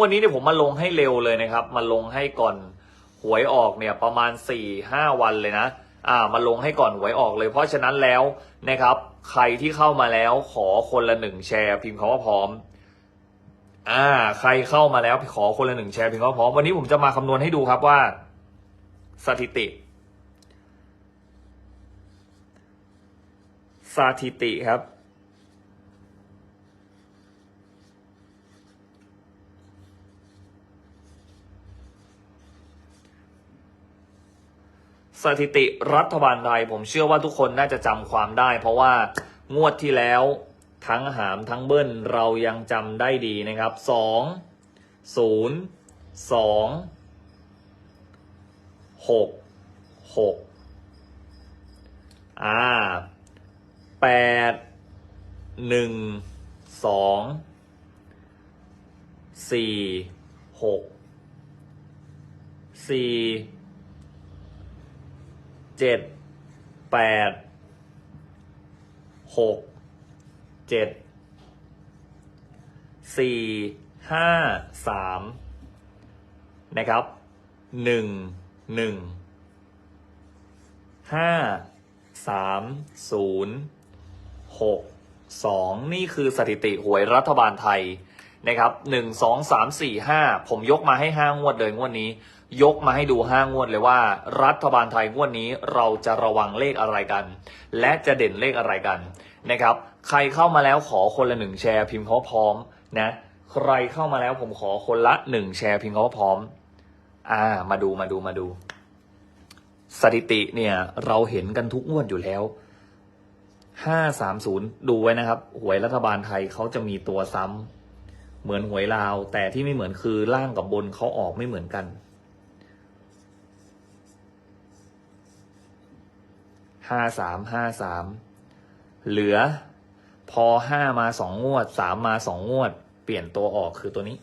วันนี้เนี่ยผมมาลงให้เร็วเลยนะครับ มาลงให้ก่อนหวยออกเนี่ยประมาณ4ี่ห้าวันเลยนะ อ่า มาลงให้ก่อนหวยออกเลย เพราะฉะนั้นแล้วนะครับ ใครที่เข้ามาแล้วขอคนละหนึ่งแชร์พิมพ์คำว่าพร้อม อ่า ใครเข้ามาแล้วขอคนละหนึ่งแชร์พิมพ์คำว่าพร้อม วันนี้ผมจะมาคำนวณให้ดูครับว่า สถิติ สถิติครับ สถิติรัฐบาลไทยผมเชื่อว่าทุกคนน่าจะจำความได้ เพราะว่างวดที่แล้วทั้งหามทั้งเบิ้ลเรายังจำได้ดีนะครับสองศูนย์สองหกหกอ่าแปดหนึ่งสองสี่หกสี่ เจ็ดแปดหกเจ็ดสี่ห้าสามนะครับหนึ่งหนึ่งห้าสามศูนย์หกสองนี่คือสถิติหวยรัฐบาลไทย นะครับหนึ่งสองสามสี่ห้าผมยกมาให้ห้างวดเลยงวดนี้ ยกมาให้ดูห้างวดเลยว่า รัฐบาลไทยงวดนี้เราจะระวังเลขอะไรกัน และจะเด่นเลขอะไรกันนะครับ ใครเข้ามาแล้วขอคนละหนึ่งแชร์พิมพ์เขาพร้อมนะ ใครเข้ามาแล้วผมขอคนละหนึ่งแชร์พิมพ์เขาพร้อม อ่า มาดูมาดูมาดู สถิติเนี่ยเราเห็นกันทุกงวดอยู่แล้วห้าสามศูนย์ดูไว้นะครับ หวยรัฐบาลไทยเขาจะมีตัวซ้ำ เหมือนหวยลาว แต่ที่ไม่เหมือนคือล่างกับบนเขาออกไม่เหมือนกัน ห้าสามห้าสาม เหลือ พอห้ามาสองงวด สามมาสองงวด เปลี่ยนตัวออกคือตัวนี้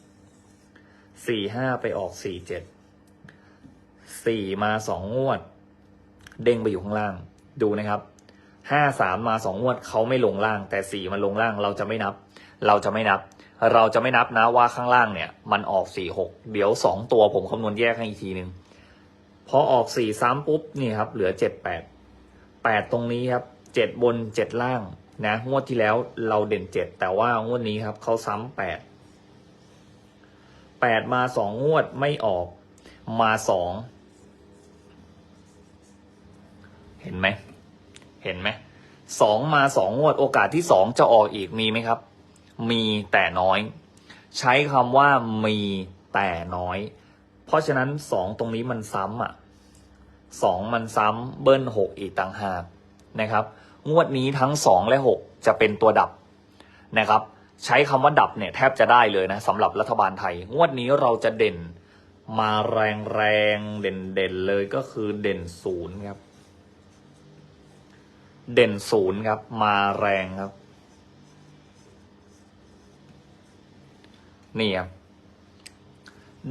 สี่ห้าไปออกสี่เจ็ด สี่มาสองงวด เด้งไปอยู่ข้างล่าง ดูนะครับ ห้าสามมาสองงวดเขาไม่ลงล่าง แต่สี่มันลงล่างเราจะไม่นับ เราจะไม่นับ เราจะไม่นับนะว่าข้างล่างเนี่ย มันออกสี่หกเดี๋ยวสองตัวผมคำนวณแยกให้อีกทีหนึ่งพอออกสี่ซ้ำปุ๊บนี่ครับ เหลือเจ็ดแปดแปดตรงนี้ครับเจ็ดบนเจ็ดล่างนะงวดที่แล้วเราเด่นเจ็ดแต่ว่างวดนี้ครับเขาซ้ำแปดแปดมาสองงวดไม่ออกมาสองเห็นไหมเห็นไหมสองมาสองงวดโอกาสที่สองจะออกอีกมีไหมครับ มีแต่น้อย ใช้คำว่ามีแต่น้อย เพราะฉะนั้นสองตรงนี้มันซ้ำอะสองมันซ้ำเบิ้ลหกอีกต่างหากนะครับ งวดนี้ทั้งสองและหกจะเป็นตัวดับนะครับ ใช้คำว่าดับเนี่ยแทบจะได้เลยนะสำหรับรัฐบาลไทย งวดนี้เราจะเด่นมาแรงแรงเด่นเด่นเลยก็คือเด่นศูนย์ครับ เด่นศูนย์ครับ มาแรงครับ นี่ครับ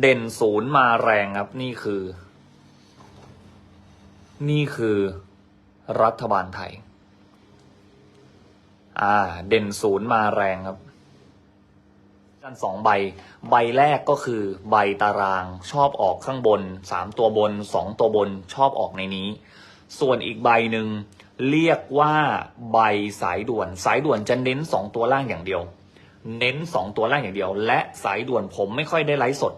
เด่นศูนย์มาแรงครับ นี่คือ นี่คือรัฐบาลไทย อ่า เด่นศูนย์มาแรงครับกันสองใบ ใบแรกก็คือใบตารางชอบออกข้างบนสามตัวบนสองตัวบนชอบออกในนี้ ส่วนอีกใบหนึ่งเรียกว่าใบสายด่วน สายด่วนจะเน้นสองตัวล่างอย่างเดียว เน้นสองตัวล่างอย่างเดียว และสายด่วนผมไม่ค่อยได้ไลฟ์สด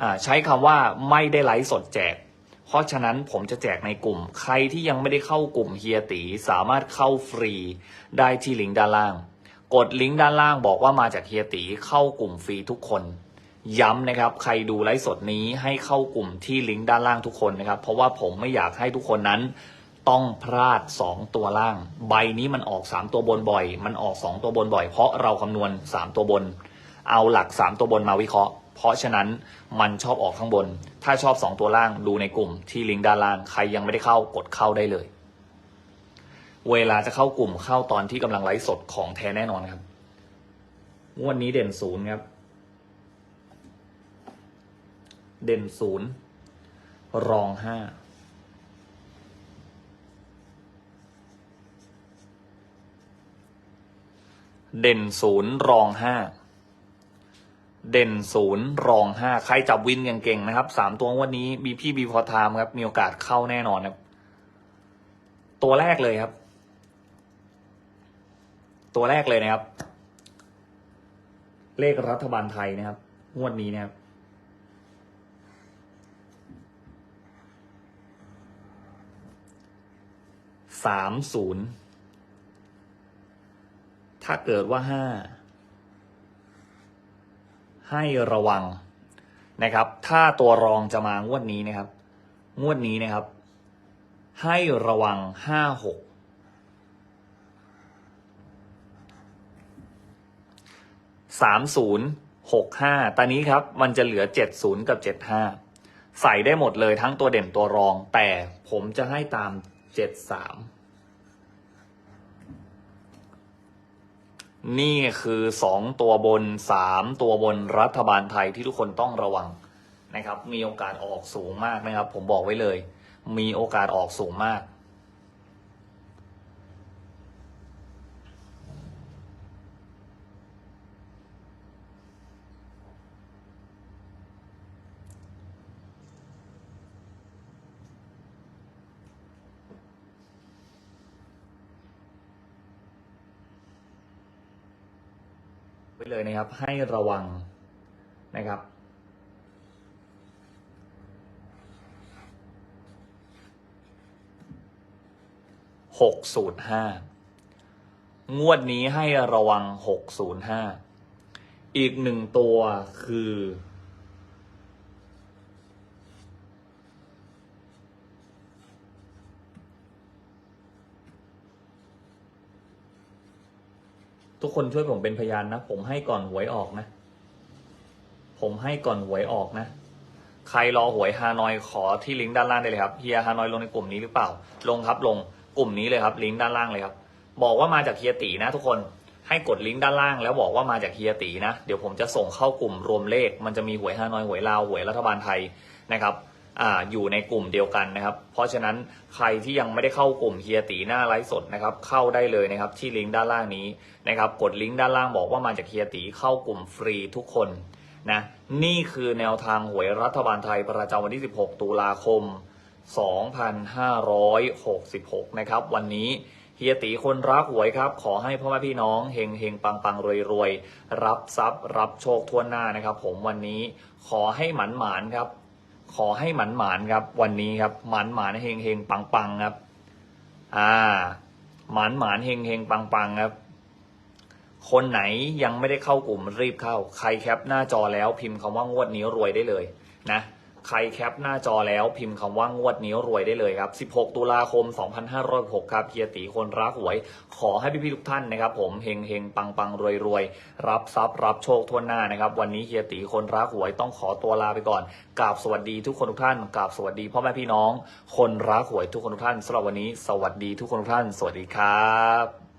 อ่าใช้คำว่าไม่ได้ไลฟ์สดแจก เพราะฉะนั้นผมจะแจกในกลุ่ม ใครที่ยังไม่ได้เข้ากลุ่มเฮียตีสามารถเข้าฟรีได้ที่ลิงก์ด้านล่าง กดลิงก์ด้านล่างบอกว่ามาจากเฮียตีเข้ากลุ่มฟรีทุกคน ย้ำนะครับ ใครดูไลฟ์สดนี้ให้เข้ากลุ่มที่ลิงก์ด้านล่างทุกคนนะครับ เพราะว่าผมไม่อยากให้ทุกคนนั้น ต้องพลาด 2 ตัวล่าง ใบนี้มันออก 3 ตัวบนบ่อย มันออก 2 ตัวบนบ่อย เพราะเราคำนวณ 3 ตัวบน เอาหลัก 3 ตัวบนมาวิเคราะห์ เพราะฉะนั้นมันชอบออกข้างบน ถ้าชอบ 2 ตัวล่างดูในกลุ่มที่ลิงก์ด้านล่าง ใครยังไม่ได้เข้ากดเข้าได้เลย เวลาจะเข้ากลุ่มเข้าตอนที่กำลังไลฟ์สดของแท้แน่นอนครับงวดนี้เด่นศูนย์ครับ เด่นศูนย์รองห้า เด่นศูนย์รองห้าเด่นศูนย์รองห้าใครจับวินเก่งๆนะครับสามตัววันนี้มีพี่บีพอทามครับ มีโอกาสเข้าแน่นอนครับ ตัวแรกเลยครับ ตัวแรกเลยนะครับ เลขรัฐบาลไทยนะครับงวดนี้นะครับสามศูนย์ ถ้าเกิดว่าห้าให้ระวังนะครับ ถ้าตัวรองจะมางวดนี้นะครับ งวดนี้นะครับ ให้ระวังห้าหกสามศูนย์หกห้าตอนนี้ครับมันจะเหลือเจ็ดศูนย์กับเจ็ดห้าใส่ได้หมดเลยทั้งตัวเด่นตัวรอง แต่ผมจะให้ตามเจ็ดสาม นี่คือสองตัวบนสามตัวบนรัฐบาลไทยที่ทุกคนต้องระวังนะครับ มีโอกาสออกสูงมากนะครับ ผมบอกไว้เลย มีโอกาสออกสูงมาก ไว้เลยนะครับ ให้ระวังนะครับ หกศูนย์ห้างวดนี้ให้ระวังหกศูนย์ห้าอีกหนึ่งตัวคือ ทุกคนช่วยผมเป็นพยานนะ ผมให้ก่อนหวยออกนะ ผมให้ก่อนหวยออกนะ ใครรอหวยฮานอยขอที่ลิงก์ด้านล่างได้เลยครับเฮียฮานอยลงในกลุ่มนี้หรือเปล่า ลงครับลงกลุ่มนี้เลยครับ ลิงก์ด้านล่างเลยครับ บอกว่ามาจากเฮียตีนะ ทุกคนให้กดลิงก์ด้านล่าง แล้วบอกว่ามาจากเฮียตีนะ เดี๋ยวผมจะส่งเข้ากลุ่มรวมเลข มันจะมีหวยฮานอยหวยลาวหวยรัฐบาลไทยนะครับ ออยู่ในกลุ่มเดียวกันนะครับ เพราะฉะนั้นใครที่ยังไม่ได้เข้ากลุ่มเฮียตีหน้าไลฟ์สดนะครับ เข้าได้เลยนะครับที่ลิงก์ด้านล่างนี้นะครับ กดลิงก์ด้านล่างบอกว่ามาจากเฮียตีเข้ากลุ่มฟรีทุกคนนะนี่คือแนวทางหวยรัฐบาลไทยประจำวันที่ 16 ตุลาคม 2566 นะครับ วันนี้เฮียตีคนรักหวยครับ ขอให้พ่อแม่พี่น้องเฮงเฮงปังปังรวยรวยรับทรัพย์ รับโชคทั่วหน้านะครับ ผมวันนี้ขอให้หมันหมานครับ ขอให้หมันหมานครับ วันนี้ครับหมันหมานเฮงเฮงปังปังครับ อ่าหมันหมานเฮงเฮงปังปังครับ คนไหนยังไม่ได้เข้ากลุ่มรีบเข้า ใครแคปหน้าจอแล้วพิมพ์คำว่างวดนี้รวยได้เลยนะ ใครแคปหน้าจอแล้วพิมพ์คำว่างวดนี้รวยได้เลยครับ 16 ตุลาคม 2566ครับเฮียตีคนรักหวย ขอให้พี่ๆทุกท่านนะครับ ผมเฮงเฮงปังปังรวยรวยรับทรัพย์รับโชคทั่วหน้านะครับ วันนี้เฮียตีคนรักหวยต้องขอตัวลาไปก่อนกราบสวัสดีทุกคนทุกท่านกราบสวัสดีพ่อแม่พี่น้อง คนรักหวยทุกคนทุกท่านสำหรับวันนี้ สวัสดีทุกคนทุกท่าน สวัสดีครับ